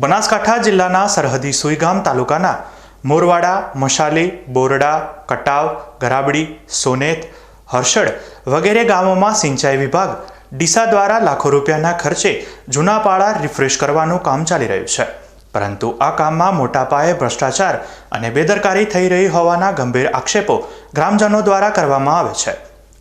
બનાસકાંઠા જિલ્લાના સરહદી સુઈગામ તાલુકાના મોરવાડા, મશાલી, બોરડા, કટાવ, ગરાબડી, સોનેત, હર્ષડ વગેરે ગામોમાં સિંચાઈ વિભાગ ડીસા દ્વારા લાખો રૂપિયાના ખર્ચે જૂના પાળા રિફ્રેશ કરવાનું કામ ચાલી રહ્યું છે. પરંતુ આ કામમાં મોટા પાયે ભ્રષ્ટાચાર અને બેદરકારી થઈ રહી હોવાના ગંભીર આક્ષેપો ગ્રામજનો દ્વારા કરવામાં આવે છે.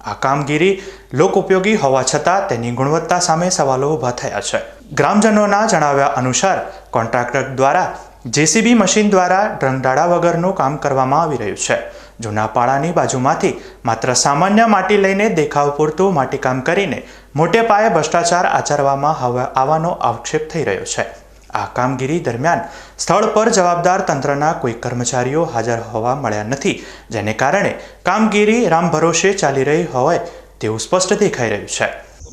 આ કામગીરી લોકોપયોગી હોવા છતાં તેની ગુણવત્તા સામે સવાલો ઊભા થયા છે. ગ્રામજનોના જણાવ્યા અનુસાર, કોન્ટ્રાક્ટર દ્વારા જેસીબી મશીન દ્વારા ડ્રંગડાળા વગરનું કામ કરવામાં આવી રહ્યું છે. જૂના પાળાની બાજુમાંથી માત્ર સામાન્ય માટી લઈને દેખાવ પૂરતું માટીકામ કરીને મોટે પાયે ભ્રષ્ટાચાર આચરવામાં આવવાનો આક્ષેપ થઈ રહ્યો છે. આ કામગીરી દરમિયાન સ્થળ પર જવાબદાર તંત્રના કોઈ કર્મચારીઓ હાજર હોવા મળ્યા નથી, જેને કારણે કામગીરી રામ ભરોસે ચાલી રહી હોય તેવું સ્પષ્ટ દેખાઈ રહ્યું છે.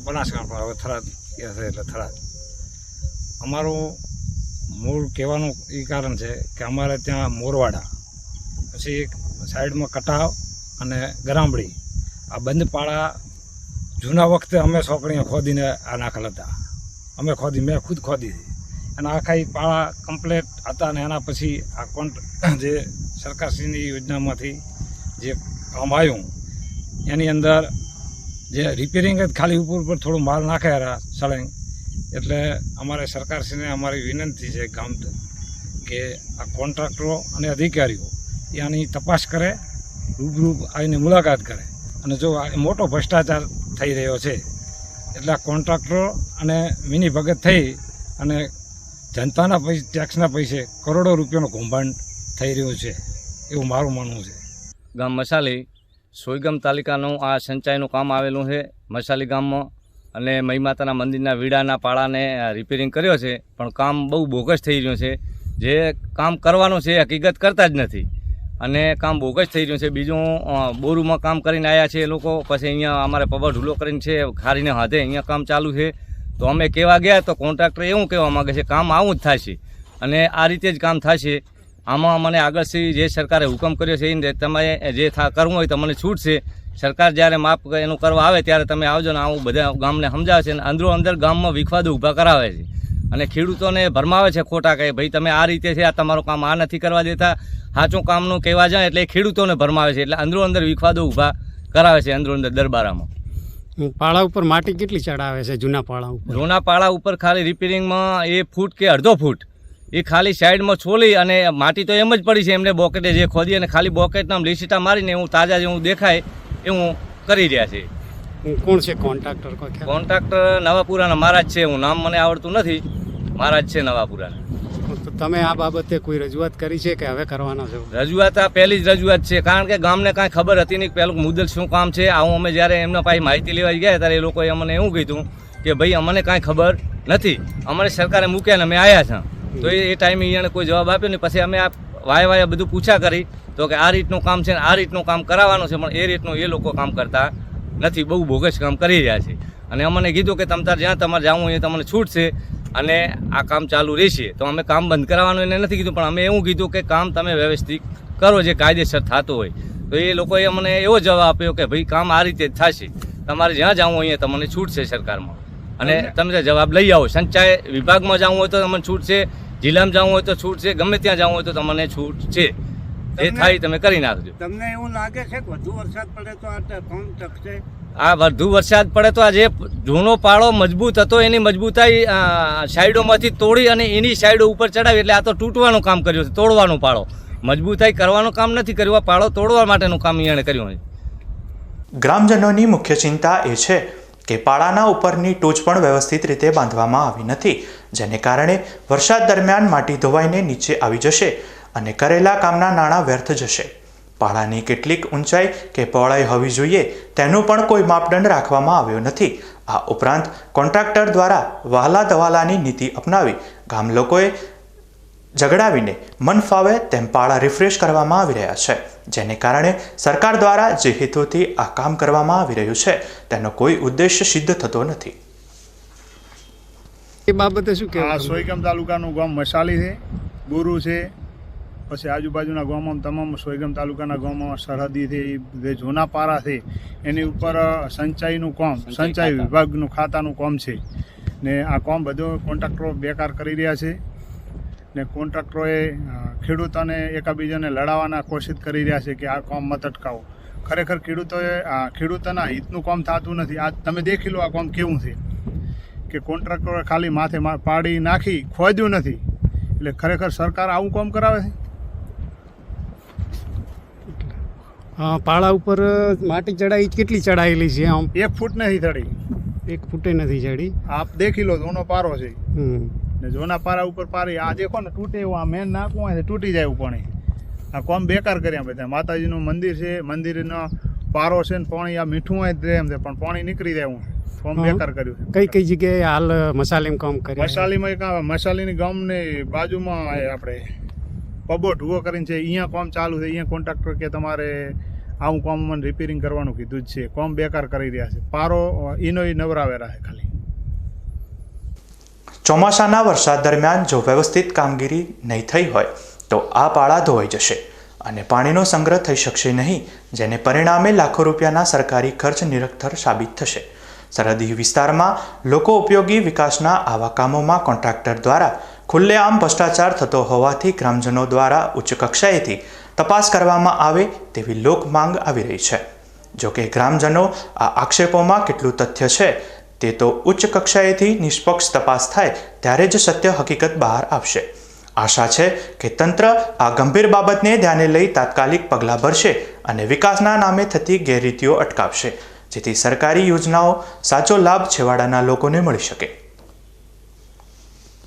બનાસકાંઠા, હવે થરાદ એટલે થરાદ. અમારું મૂળ કહેવાનું એ કારણ છે કે અમારે ત્યાં મોરવાડા, પછી એક સાઈડમાં કટાવ અને ગરામડી. આ બંધ પાળા જૂના વખતે અમે છોકરીઓ ખોદીને આ નાખેલ હતા. અમે ખોદી, મેં ખુદ ખોદી. હતી અને આખા પાળા કમ્પ્લેટ હતા અને એના પછી આ કોન્ટ જે સરકારશ્રીની યોજનામાંથી જે કામ આવ્યું, એની અંદર જે રિપેરિંગ જ ખાલી ઉપર ઉપર થોડું માલ નાખ્યા હતા સળંગ. એટલે અમારે સરકારશ્રીને અમારી વિનંતી છે ગામ કે આ કોન્ટ્રાક્ટરો અને અધિકારીઓ એ આની તપાસ કરે રૂબરૂ આવીને મુલાકાત કરે. અને જો આ મોટો ભ્રષ્ટાચાર થઈ રહ્યો છે, એટલે આ કોન્ટ્રાક્ટરો અને મિની ભગત થઈ અને જનતાના પૈસે ટેક્સના પૈસે કરોડો રૂપિયાનું કૌભાંડ થઈ રહ્યું છે, એવું મારું માનવું છે. ગામ મસાલી સોયગમ તાલુકાનું આ સિંચાઈનું કામ આવેલું છે. મસાલી ગામમાં અને મહી માતાના મંદિરના વીડાના પાળાને રિપેરિંગ કર્યો છે, પણ કામ બહુ બોગસ થઈ રહ્યું છે. જે કામ કરવાનું છે હકીકત કરતા જ નથી. અને કામ બોગસ થઈ રહ્યું છે. બીજું બોરુમાં કામ કરીને આવ્યા છે એ લોકો. પછી અહીંયા અમારે પબર ઢૂલો કરીને છે, ખારીને હાથે અહીંયા કામ ચાલુ છે. તો અમે કહેવા ગયા તો કોન્ટ્રાક્ટર એવું કહેવા માગે છે કામ આવું જ થશે. અને આ રીતે જ કામ થશે. આમાં મને આગળથી જે સરકારે હુકમ કર્યો છે એને તમે જે થા કરવું હોય તો મને છૂટ છે સરકાર જ્યારે માપ એનું કરવા આવે ત્યારે તમે આવજો ને આવું બધા ગામને સમજાવે છે અને અંદરો અંદર ગામમાં વિખવાદો ઊભા કરાવે છે. અને ખેડૂતોને ભરમાવે છે ખોટા કહે ભાઈ તમે આ રીતે છે, આ તમારું કામ આ નથી કરવા દેતા. સાચું કામનું કહેવા જાય એટલે ખેડૂતોને ભરમાવે છે એટલે અંદરો અંદર વિખવાદો ઊભા કરાવે છે અંદરો અંદર દરબારામાં. પાળા ઉપર માટી કેટલી ચડાવે છે જૂના પાળા ઉપર? જૂના પાળા ઉપર ખાલી રિપેરિંગમાં એ ફૂટ કે અડધો ફૂટ. એ ખાલી સાઈડમાં છોલી અને માટી તો એમ જ પડી છે એમને બોકેટે જે ખોદી અને ખાલી બોકેટના લીસીટા મારીને એવું તાજા જેવું દેખાય એવું કરી રહ્યા છે. કોણ છે કોન્ટ્રાક્ટર? કોન્ટ્રાક્ટર નવાપુરાના મહારાજ છે હું નામ મને આવડતું નથી. મહારાજ છે નવાપુરાના. તો તમે આ બાબતે કોઈ રજૂઆત કરી છે કે હવે કરવાના છો? રજૂઆત આ પહેલી જ રજૂઆત છે. કારણ કે ગામને કાંઈ ખબર હતી નહીં પહેલું મુદ્દલ શું કામ છે. આવું અમે જ્યારે એમના પાસે માહિતી લેવા ગયા ત્યારે એ લોકોએ અમને એવું કીધું કે ભાઈ, અમને કાંઈ ખબર નથી. અમને સરકારે મૂક્યા ને અમે આવ્યા છે. તો એ ટાઈમે એને કોઈ જવાબ આપ્યો નહીં. પછી અમે આ વાય વાય બધું પૂછા કરી તો કે આ રીતનું કામ છે ને આ રીતનું કામ કરાવવાનું છે, પણ એ રીતનું એ લોકો કામ કરતા નથી. બહુ બોગસ કામ કરી રહ્યા છે. અને અમને કીધું કે તમ તાર જ્યાં તમારે જવું એ તમને છૂટ છે અને આ કામ ચાલુ રહેશે તો અમે કામ બંધ કરાવવાનું એને નથી કીધું પણ અમે એવું કીધું કે કામ તમે વ્યવસ્થિત કરો જે કાયદેસર થતું હોય. તો એ લોકોએ અમને એવો જવાબ આપ્યો કે ભાઈ કામ આ રીતે જ થશે. તમારે જ્યાં જવું હોય તમને છૂટ છે સરકારમાં. અને તમે જવાબ લઈ આવો સંચાય વિભાગમાં જવું હોય તો તમને છૂટ છે જિલ્લામાં જવું હોય તો છૂટ છે ગમે ત્યાં જવું હોય તો તમને છૂટ છે. જે થાય તમે કરી નાખજો. તમને એવું લાગે છે કે વધુ વરસાદ પડે તો આ ફોર્મ ટકશે? આ વધુ વરસાદ પડે તો આ જે જૂનો પાળો મજબૂત હતો, એની મજબૂતાઈ સાઈડોમાંથી તોડી અને એની સાઈડો ઉપર ચડાવી, એટલે આ તો તૂટવાનું કામ કર્યું છે, તોડવાનું પાળો. મજબૂતાઈ કરવાનું કામ નથી કર્યું, આ પાળો તોડવા માટેનું કામ એણે કર્યું છે ગ્રામજનોની મુખ્ય ચિંતા એ છે કે પાળાના ઉપરની ટોચ પણ વ્યવસ્થિત રીતે બાંધવામાં આવી નથી, જેને કારણે વરસાદ દરમિયાન માટી ધોવાઈને નીચે આવી જશે અને કરેલા કામના નાણાં વ્યર્થ જશે. પાળાની કેટલીક ઊંચાઈ કે પહોળાઈ હોવી જોઈએ તેનું પણ કોઈ માપદંડ રાખવામાં આવ્યો નથી. આ ઉપરાંત કોન્ટ્રાક્ટર દ્વારા વહાલા દવાલાની નીતિ અપનાવી ગામ લોકોએ ઝઘડાવીને મન ફાવે તેમ પાળા રિફ્રેશ કરવામાં આવી રહ્યા છે. જેને કારણે સરકાર દ્વારા જે હેતુથી આ કામ કરવામાં આવી રહ્યું છે તેનો કોઈ ઉદ્દેશ્ય સિદ્ધ થતો નથી. એ બાબતે શું આ કહેવું સોયગામ તાલુકાનું ગામ મસાલી છે ગુરુ છે પછી આજુબાજુના ગામમાં તમામ સોયગામ તાલુકાના ગામમાં સરહદીથી જે જૂના પારા છે એની ઉપર સંચાઈનું કામ સંચાઈ વિભાગનું ખાતાનું કામ છે. ને આ કામ બધો કોન્ટ્રાક્ટરો બેકાર કરી રહ્યા છે. ને કોન્ટ્રાક્ટરોએ ખેડૂતોને એકાબીજાને લડાવવાના કોશિશ કરી રહ્યા છે કે આ કામ મત અટકાવો. ખરેખર ખેડૂતોએ આ ખેડૂતોના હિતનું કામ થતું નથી. આ તમે દેખી લો આ કામ કેવું છે. કે કોન્ટ્રાક્ટરોએ ખાલી માથે પાડી નાખી ખોદ્યું નથી. એટલે ખરેખર સરકાર આવું કામ કરાવે છે? પાળા ઉપર માટી ચડાઈ કેટલી ચડાયેલી છે આમ? એક ફૂટ નથી ચડી. એક ફૂટે નથી ચડી? આપ દેખી લો જોનો પારો છે. ને જોના પારા ઉપર પારી આ દેખો ને તૂટે એવું આ મેન નાખવું હોય તૂટી જાય પાણી આ કોમ બેકાર કર્યા બધા. માતાજીનું મંદિર છે મંદિરનો પારો છે ને પાણી આ મીઠું હોય જ એમ છે પણ પાણી નીકળી જાય હું કોમ બેકાર કર્યું કઈ કઈ જગ્યાએ હાલ મસાલીમ કામ કરે મસાલીમાં આ મસાલીની ગામની બાજુમાં આપણે પબો ઢુવો કરીને છે અહીંયા કોમ ચાલુ છે અહીંયા કોન્ટ્રાક્ટર કે તમારે આવું કોમ મને રિપેરિંગ કરવાનું કીધું જ છે. કોમ બેકાર કરી રહ્યા છે. પારો એનો નવરાવેરા છે ખાલી. ચોમાસાના વરસાદ દરમિયાન જો વ્યવસ્થિત કામગીરી નહીં થઈ હોય, તો આ પાળા ધોવાઈ જશે અને પાણીનો સંગ્રહ થઈ શકશે નહીં, જેને પરિણામે લાખો રૂપિયાના સરકારી ખર્ચ નિરખતર સાબિત થશે. સરહદી વિસ્તારમાં લોકો ઉપયોગી વિકાસના આવા કામોમાં કોન્ટ્રાક્ટર દ્વારા ખુલ્લેઆમ ભ્રષ્ટાચાર થતો હોવાથી ગ્રામજનો દ્વારા ઉચ્ચ કક્ષાએથી તપાસ કરવામાં આવે તેવી લોક માંગ આવી રહી છે. જોકે ગ્રામજનો આ આક્ષેપોમાં કેટલું તથ્ય છે તે તો ઉચ્ચ કક્ષાએથી નિષ્પક્ષ તપાસ થાય ત્યારે જ સત્ય હકીકત બહાર આવશે. આશા છે કે તંત્ર આ ગંભીર બાબતને ધ્યાને લઈ તાત્કાલિક પગલાં ભરશે અને વિકાસના નામે થતી ગેરરીતિઓ અટકાવશે, જેથી સરકારી યોજનાઓ સાચો લાભ છેવાડાના લોકોને મળી શકે.